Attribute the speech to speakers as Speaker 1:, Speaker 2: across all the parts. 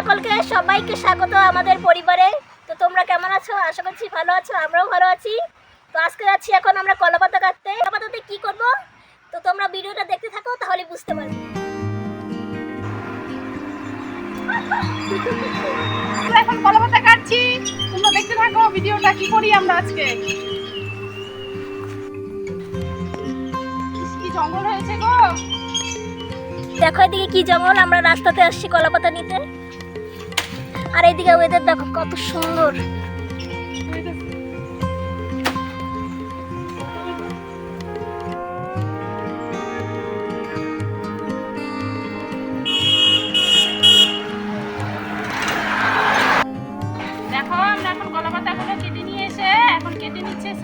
Speaker 1: সকলকে সবাইকে স্বাগত আমাদের পরিবারে। তো তোমরা কেমন আছো? আশা করছি ভালো আছো আমরাও ভালো আছি। তো আজকে যাচ্ছি এখন আমরা কলাপাতা কাটতে। কলাপাতাতে কি করব? তো তোমরা ভিডিওটা দেখতে থাকো তাহলে বুঝতে পারবে।
Speaker 2: এখন কলাপাতা কাটছি। তোমরা দেখতে থাকো ভিডিওটা কি করি আমরা আজকে? কি জঙ্গল হয়েছে গো।
Speaker 1: দেখো এদিকে কি জঙ্গল আমরা রাস্তাতে আসছি কলাপাতা নিতে। আর এদিকে ওয়েদার দেখো কত সুন্দর।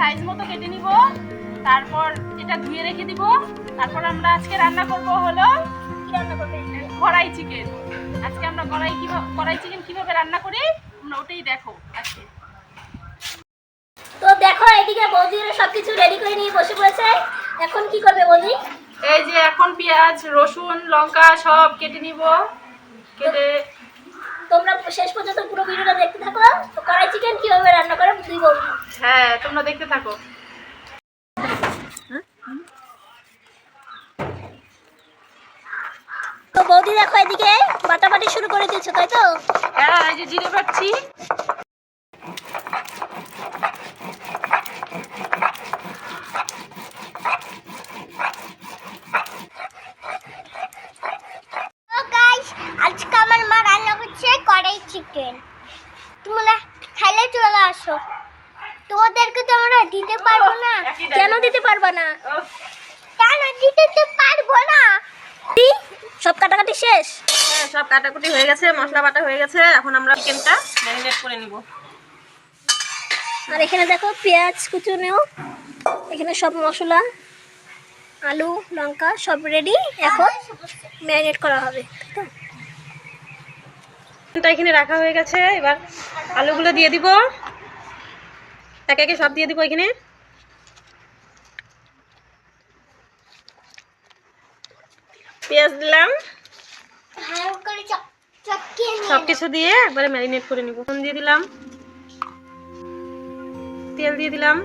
Speaker 2: সাইজ মতো কেটে নিব। তারপর এটা ধুয়ে রেখে দিব। তারপর আমরা আজকে রান্না করব হলো কড়াই চিকেন আজকে আমরা কড়াই কীভাবে কড়াই চিকেন কীভাবে রান্না করি তোমরা ওটাই দেখো আজকে।
Speaker 1: তো দেখো এদিকে বৌদিরা সবকিছু রেডি করে নিয়ে বসে পড়েছে। এখন কি করবে বৌদি?
Speaker 2: এই যে এখন পেঁয়াজ রসুন লঙ্কা সব কেটে নিব। কেটে
Speaker 1: তোমরা শেষ পর্যন্ত পুরো ভিডিওটা দেখতে থাকো। তো কড়াই চিকেন কীভাবে রান্না করে? দুই বৌদি
Speaker 2: হ্যাঁ তোমরা দেখতে থাকো
Speaker 1: তো বৌদি দেখো এদিকে বাটাবাটি শুরু করে দিয়েছ তাই তো?
Speaker 2: হ্যাঁ এই যে জিরে পাচ্ছি
Speaker 3: আজকে আমার মা রান্না করছে কড়াই চিকেন তোমরা খাইলে চলে আসো। তোমাদেরকে তো আমরা দিতে পারব না।
Speaker 1: কেন দিতে পারবা না?
Speaker 3: কেন দিতে পারব না?
Speaker 1: সব কাটাকাটি শেষ?
Speaker 2: হ্যাঁ সব কাটাকুটি হয়ে গেছে মশলা বাটা হয়ে গেছে। এখন আমরা চিকেনটা ম্যারিনেট করে নিব।
Speaker 1: আর এখানে দেখো পেঁয়াজ কুচুনেও এখানে সব মশলা আলু লঙ্কা সব রেডি এখন ম্যারিনেট করা হবে?
Speaker 2: চিকেনটা এখানে রাখা হয়ে গেছে। এবার আলুগুলো দিয়ে দিব। একে একে সব দিয়ে দিব এখানে। পেঁয়াজ দিলাম। সব কিছু দিয়ে একবারে ম্যারিনেট করে নিব। নুন দিয়ে দিলাম। তেল দিয়ে দিলাম।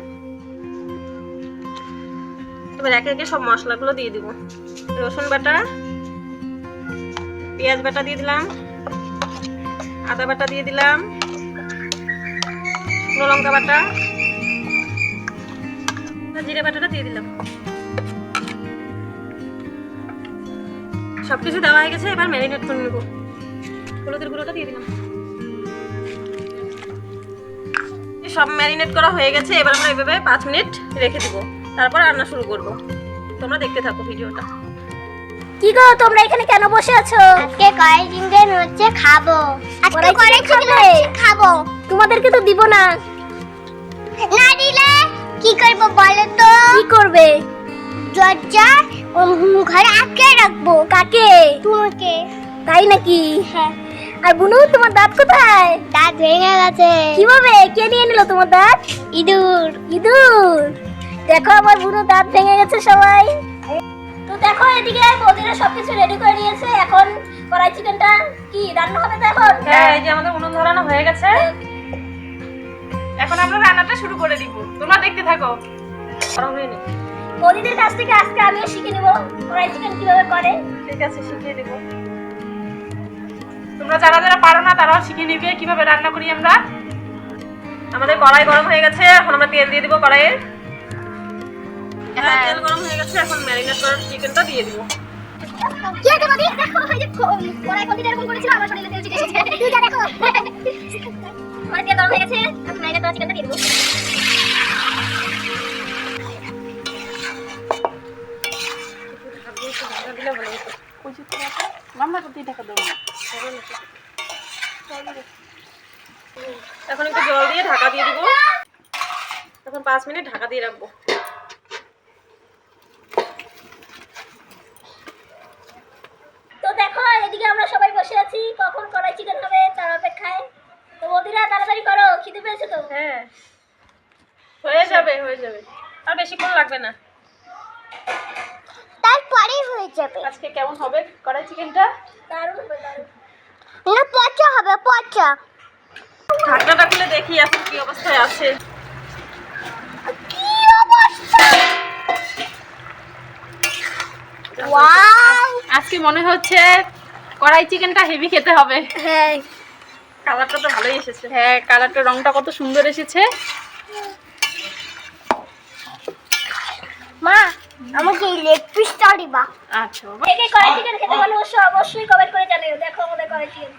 Speaker 2: এবার একে একে সব মশলাগুলো দিয়ে দিব। রসুন বাটা, পেঁয়াজ বাটা দিয়ে দিলাম। আদা বাটা দিয়ে দিলাম। লঙ্কা বাটা। জিরে বাটাটা দিয়ে দিলাম। সব কিছু দেওয়া হয়ে গেছে এবার ম্যারিনেট করে নেব। হলুদের গুঁড়োটা দিয়ে দিলাম। সব ম্যারিনেট করা হয়ে গেছে এবার আমরা এভাবে পাঁচ মিনিট রেখে দিব। তারপর রান্না শুরু করব। তোমরা দেখতে থাকো ভিডিওটা।
Speaker 1: কি গো তোমরা এখানে কেন বসে আছো?
Speaker 3: আজকে চিকেন হচ্ছে খাব। আজকে হচ্ছে খাব।
Speaker 1: তোমাদেরকে তো দিব না।
Speaker 3: না দিলে কি করব বলো তো?
Speaker 1: কি করবে?
Speaker 3: ঘরে আটকে রাখব।
Speaker 1: কাকে?
Speaker 3: তোমাকে।
Speaker 1: তাই নাকি?
Speaker 3: হ্যাঁ।
Speaker 1: আর বুনু তোমার দাঁত কোথায়?
Speaker 3: দাঁত ভেঙে গেছে।
Speaker 1: কীভাবে? কে নিয়ে নিল তোমার দাঁত?
Speaker 3: ইঁদুর।
Speaker 1: ইঁদুর? দেখো আমার বুনো দাঁত ভেঙে গেছে সবাই। তো দেখো এদিকে বৌদিরা সবকিছু রেডি করে নিয়েছে। এখন কড়াই চিকেনটা কি রান্না হবে তো এখন?
Speaker 2: হ্যাঁ এই যে আমাদের উনুন ধরানো হয়ে গেছে। এখন আমরা রান্নাটা শুরু করে দিব। তোমরা দেখতে থাকো। গরম হয়নি।
Speaker 1: বৌদিদের কাছ থেকে আজকে আমিও শিখে নেব। কড়াই চিকেন কীভাবে করে।
Speaker 2: ঠিক আছে শিখিয়ে দেবো। তোমরা যারা যারা পারো না তারাও শিখে নিবে কীভাবে রান্না করি আমরা। আমাদের কড়াই গরম হয়ে গেছে এখন আমরা তেল দিয়ে দিব কড়াইয়ে। হ্যাঁ তেল গরম হয়ে গেছে এখন ম্যারিনেট করা চিকেনটা দিয়ে দিব।
Speaker 1: আছে বৌদি? এখন
Speaker 2: একটু জল দিয়ে ঢাকা দিয়ে দিব। এখন পাঁচ মিনিট ঢাকা দিয়ে রাখব।
Speaker 1: তো দেখো এদিকে আমরা সবাই বসে আছি। কখন কড়াই চিকেন হবে তার অপেক্ষায়। তো বৌদিরা তাড়াতাড়ি করো খিদে পেয়েছে তো?
Speaker 2: হ্যাঁ। হয়ে যাবে হয়ে যাবে। আর বেশিক্ষণ লাগবে না।
Speaker 3: হয়ে যাবে।
Speaker 2: আজকে কেমন হবে কড়াই চিকেনটা?
Speaker 1: দারুণ হবে
Speaker 3: না পচা হবে পচা।
Speaker 2: ঢাকনাটা খুলে দেখি এখন কি অবস্থায় আছে।
Speaker 3: কি অবস্থা? ওয়াও!
Speaker 4: আজকে মনে হচ্ছে কড়াই চিকেনটা হেভি খেতে হবে।
Speaker 1: হ্যাঁ।
Speaker 2: কালারটা তো ভালোই এসেছে।
Speaker 4: হ্যাঁ কালারটা রংটা কত সুন্দর এসেছে।
Speaker 3: মা আমাকে লেগ পিসটা দিবা
Speaker 4: আচ্ছা বাবা।
Speaker 1: কে কে কড়াই চিকেন খেতে ভালোবাসো অবশ্যই কমেন্ট করে জানিও। দেখো আমাদের কড়াই চিকেন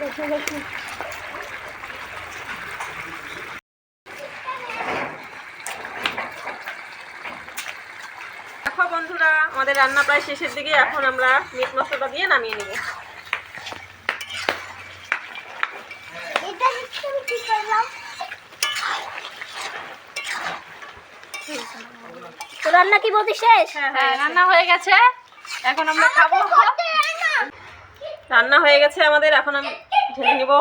Speaker 1: দেখি দেখি
Speaker 2: দেখো বন্ধুরা আমাদের রান্না প্রায় শেষের দিকে। এখন আমরা মিট মশলাটা দিয়ে নামিয়ে নেব
Speaker 3: এটা হচ্ছে আমি কি করলাম
Speaker 1: তো রান্না কি বলতে শেষ?
Speaker 4: হ্যাঁ রান্না হয়ে গেছে। এখন আমরা খাব।
Speaker 2: রান্না হয়ে গেছে আমাদের এখন আমি ঢেলে নিব।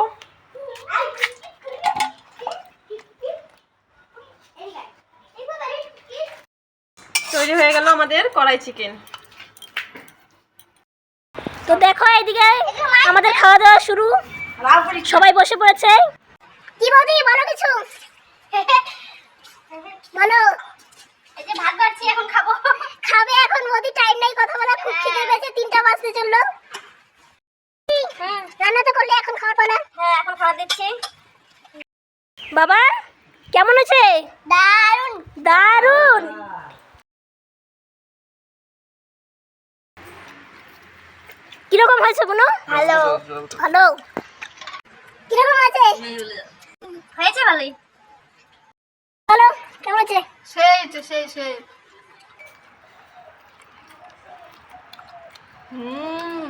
Speaker 2: তৈরি হয়ে গেল আমাদের কড়াই চিকেন
Speaker 1: তো দেখো এইদিকে আমাদের খাওয়া দাওয়া শুরু। সবাই বসে পড়েছে।
Speaker 3: কি বৌদি বলো কিছু। বলো। এই যে ভাত বাড়ছি এখন খাব। খাবে এখন মোদি টাইম নাই কথা বলা খুব খিদে পেয়েছে তিনটা বাজতে চলল। রান্না তো করলে এখন খাওয়ার পালা। হ্যাঁ এখন খাওয়া দিচ্ছি।
Speaker 1: বাবা কেমন আছে?
Speaker 3: দারুণ
Speaker 1: দারুণ কীরকম হয়েছে বুনো?
Speaker 3: ভালো।
Speaker 1: ভালো।
Speaker 3: কীরকম আছে? হয়েছে ভালোই।
Speaker 4: হয়েছে সেই সেই।
Speaker 2: হুম।